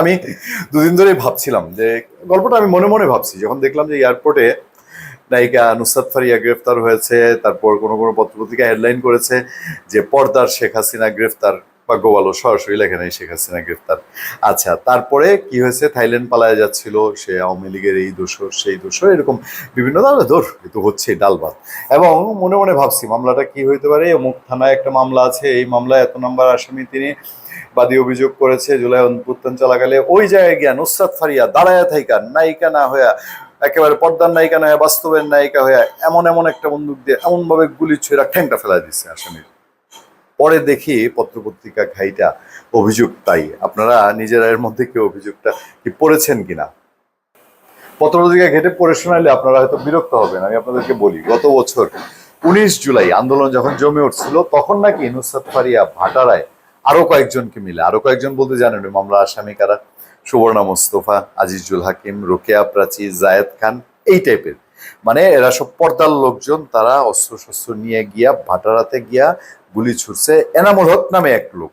আমি দুদিন ধরেই ভাবছিলাম যে, গল্পটা আমি মনে মনে ভাবছি। যখন দেখলাম যে এয়ারপোর্টে নায়িকা নুসাদ ফারিয়া গ্রেফতার হয়েছে, তারপর কোনো কোনো পত্রপত্রিকা হেডলাইন করেছে যে, পর্দার শেখ হাসিনা গ্রেফতার ভাগ্য ভালো সরাসরি লেখে নাই শেখ হাসিনা গ্রেফতার। আচ্ছা তারপরে কি হয়েছে? থাইল্যান্ড পালায় যাচ্ছিল, সে আওয়ামী লীগের এই দোষর, সেই দোষর, এরকম বিভিন্ন ধরনের দোষ কিন্তু হচ্ছে ডাল ভাত এবং মনে মনে ভাবছি, মামলাটা কি হইতে পারে? অমুক থানায় একটা মামলা আছে, এই মামলায় এত নাম্বার আসামি তিনি বাদী অভিযোগ করেছে, জুলাই অভ্যুত্থান চলাকালে। ওই জায়গায় গিয়া নুসরাত ফারিয়া দাঁড়ায়া থাইকা, নায়িকা না হইয়া, একেবারে পর্দার নায়িকা না হয়ে বাস্তবের নায়িকা হয়ে এমন এমন একটা বন্দুক দিয়ে এমন ভাবে গুলি ছুঁড়া ঠ্যাংটা ফেলা দিচ্ছে আসামির। পরে দেখি পত্রপত্রিকা ঘাইটা অভিযোগ তাই। আপনারা নিজেরা এর মধ্যে কেউ অভিযোগটা কি পড়েছেন কিনা? পত্রপত্রিকা ঘেটে পড়ে শোনালে আপনারা হয়তো বিরক্ত হবেন, আমি আপনাদেরকে বলি, গত বছর উনিশ জুলাই আন্দোলন যখন জমে উঠছিল, তখন নাকি নুসরাত ফারিয়া ভাটারায় আরও কয়েকজনকে মিলে, আরও কয়েকজন বলতে জানেন মামলা আসামি কারা? সুবর্ণা মোস্তফা, আজিজুল হাকিম, রোকেয়া প্রাচী, জায়েদ খান, এই টাইপের মানে এরা সব পর্দার লোকজন, তারা অস্ত্র শস্ত্র নিয়ে গিয়া, ভাটারাতে গিয়া গুলি ছুটছে এনামুল হক নামে এক লোক।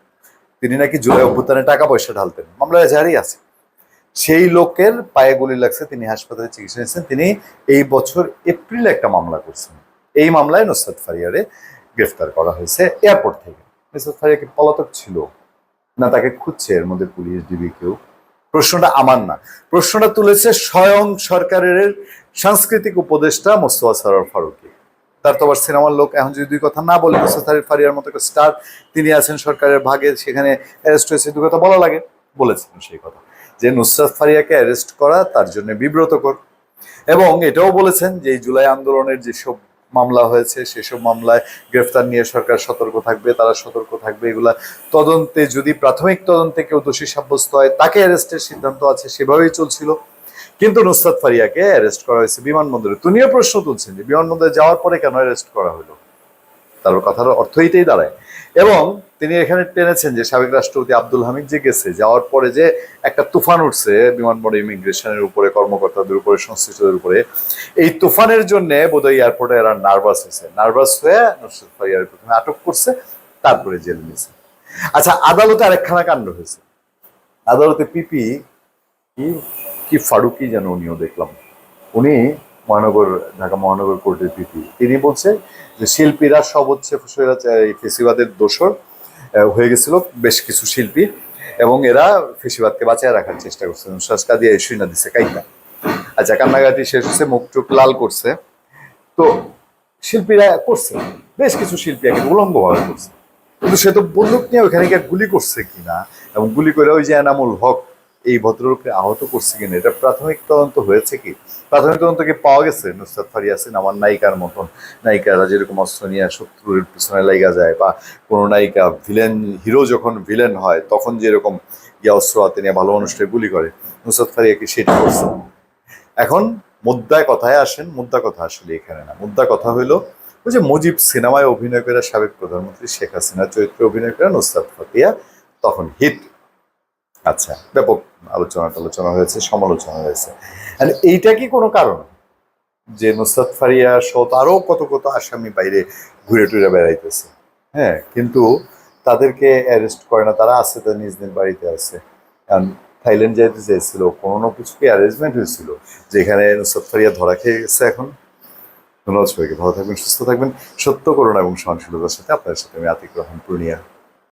তিনি নাকি জুলাই অভ্যুত্থানে টাকা পয়সা ঢালতেন। মামলা এজাহারই আছে। সেই লোকের পায়ে গুলি লাগছে, তিনি হাসপাতালে চিকিৎসা নিয়েছেন তিনি এই বছর এপ্রিলে একটা মামলা করছেন। এই মামলায় নুসরাত ফারিয়ারে গ্রেফতার করা হয়েছে এয়ারপোর্ট থেকে। নুসরাত ফারিয়া কি পলাতক ছিল? না, তাকে খুঁজছে এর মধ্যে পুলিশ, ডিবি কেউ? প্রশ্নটা আমার না। প্রশ্নটা তুলেছে স্বয়ং সরকারের সাংস্কৃতিক উপদেষ্টা মোস্তফা সরোয়ার ফারুকি। তার তো আবার সিনেমার লোক, এখন যদি দুই কথা না বলে, মোস্তফা ফারিয়ার মতো একটা স্টার তিনি আছেন সরকারের ভাগে, সেখানে অ্যারেস্ট হয়েছে, দুই কথা বলা লাগে। বলেছেন সেই কথা। যে নুসরাত ফারিয়াকে অ্যারেস্ট করা তার জন্য বিব্রতকর। এবং এটাও বলেছেন যে এই জুলাই আন্দোলনের যেসব মামলা হয়েছে, সেসব মামলায় গ্রেফতার নিয়ে সরকার সতর্ক থাকবে, তারা সতর্ক থাকবে। এগুলা তদন্তে যদি প্রাথমিক তদন্তে কেউ দোষী সাব্যস্ত হয়, তাকে অ্যারেস্টের সিদ্ধান্ত আছে, সেভাবেই চলছিল। কিন্তু নুসরাত ফারিয়াকে অ্যারেস্ট করা হয়েছে বিমানবন্দরে। তুমিও প্রশ্ন তুলছেন যে বিমানবন্দরে যাওয়ার পরে কেন অ্যারেস্ট করা হলো? তার কথার অর্থ এইটাই দাঁড়ায়। এবং তিনি এখানে টেনেছেন যে সাবেক রাষ্ট্রপতি আব্দুল হামিদ যে গেছে, যাওয়ার পরে যে একটা তুফান উঠছে বিমানবন্দর, ইমিগ্রেশনের উপরে, কর্মকর্তাদের উপরে, সংশ্লিষ্টদের উপরে, এই তুফানের জন্য বোধহয় এয়ারপোর্টে এরা নার্ভাস হয়েছে। নার্ভাস হয়ে নুসরত ফারিয়ার প্রথমে আটক করছে, তারপরে জেল নিয়েছে। আচ্ছা আদালতে আরেকখানা কাণ্ড হয়েছে। আদালতে পিপি কি ফারুকি যেন উনিও দেখলাম। উনি মহানগর, ঢাকা মহানগর কোর্টের পিপি। তিনি বলছে যে শিল্পীরা সব হচ্ছে এই ফেসিবাদের দোষর হয়ে গেছিল বেশ কিছু শিল্পী এবং এরা ফেসিবাদকে বাঁচায় রাখার চেষ্টা করছে। নুসরাত দিয়ে এসুই না দিছে, কাইটা আচ্ছা কান্নাকাটি শেষ হচ্ছে, মুখ টুক লাল করছে। তো শিল্পীরা করছে, বেশ কিছু শিল্পী একে উলঙ্গভাবে করছে। কিন্তু সে তো বন্দুক নিয়ে ওখানে গিয়ে গুলি করছে কিনা এবং গুলি করে ওই যে এনামুল হক এই ভদ্রলোককে আহত করছে কিনা, এটা প্রাথমিক তদন্ত হয়েছে কি? প্রাথমিক তদন্ত কি পাওয়া গেছে? নুসরাত ফারিয়াসিন আমার নায়িকার মতন। নায়িকারা যেরকম অস্ত্র নিয়ে শত্রুর পিছনে লাগা যায় বা কোনো নায়িকা ভিলেন হিরো যখন ভিলেন হয়, তখন যেরকম ইয়া অস্ত্র হাতে নিয়ে ভালো মানুষটা গুলি করে। নুসরাত ফারিয়া কি সেটা করছে এখন মুদ্রায় কথায় আসেন, মুদ্রা কথা আসলে এখানে না। মুদ্রা কথা হইল, ওই যে মুজিব সিনেমায় অভিনয় করে সাবেক প্রধানমন্ত্রী শেখ হাসিনা চরিত্রে অভিনয় করে নুসরাত ফাতিয়া তখন হিট আচ্ছা ব্যাপক আলোচনা টালোচনা হয়েছে, সমালোচনা হয়েছে। এইটা কি কোনো কারণ? যে নুসরাত ফারিয়া সহ আরও কত কত আসামি বাইরে ঘুরে টুরে বেড়াইতেছে। হ্যাঁ কিন্তু তাদেরকে অ্যারেস্ট করে না, তারা আছে, তার নিজ নিজ বাড়িতে আছে। কারণ থাইল্যান্ড যাইতে চেয়েছিল কোনো না কিছু কি অ্যারেঞ্জমেন্ট হয়েছিল যেখানে নুসরাত ফারিয়া ধরা খেয়ে গেছে এখন। ধন্যবাদ সবাইকে, ভালো থাকবেন, সুস্থ থাকবেন। সত্য করুণা এবং সহনশীলতার সাথে আপনার সাথে আমি আতিক রহমান পূর্ণিয়া।